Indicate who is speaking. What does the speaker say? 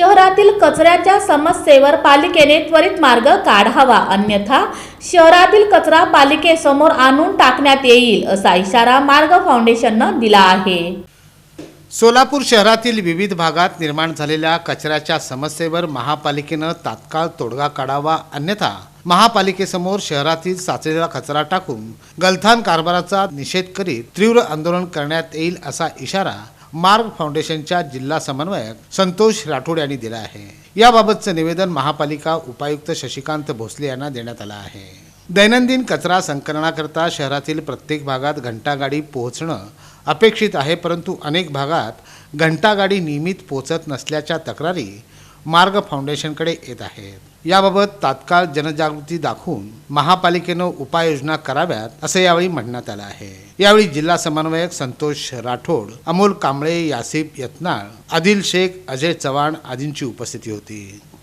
Speaker 1: शहरातील कचऱ्याच्या समस्येवर पालिकेने त्वरित मार्ग काढावा. अन्यथा शहरातील कचरा पालिकेसमोर आणून टाकण्यात येईल असा इशारा मार्ग फाउंडेशननं दिला आहे.
Speaker 2: सोलापूर शहरातील विविध भागात निर्माण झालेल्या कचऱ्याच्या समस्येवर महापालिकेनं तात्काळ तोडगा काढावा. अन्यथा महापालिकेसमोर शहरातील साचलेला कचरा टाकून गलथान कारभाराचा निषेध करीत तीव्र आंदोलन करण्यात येईल असा इशारा मार्ग फाउंडेशनच्या जिल्हा समन्वयक संतोष राठोड यांनी दिला आहे. याबाबतचं निवेदन महापालिका उपायुक्त शशिकांत भोसले यांना देण्यात आलं आहे. दैनंदिन कचरा संकलनाकरता शहरातील प्रत्येक भागात घंटागाडी पोहोचणं अपेक्षित आहे परंतु अनेक भागात घंटागाडी नियमित पोहोचत नसल्याच्या तक्रारी मार्ग फाउंडेशनकडे येत आहेत. याबाबत तात्काळ जनजागृती दाखवून महापालिकेनं उपाययोजना कराव्यात असं यावेळी म्हणण्यात आलं आहे. यावेळी जिल्हा समन्वयक संतोष राठोड अमोल कांबळे यासिफ यत्नाळ आदिल शेख अजय चव्हाण आदींची उपस्थिती होती.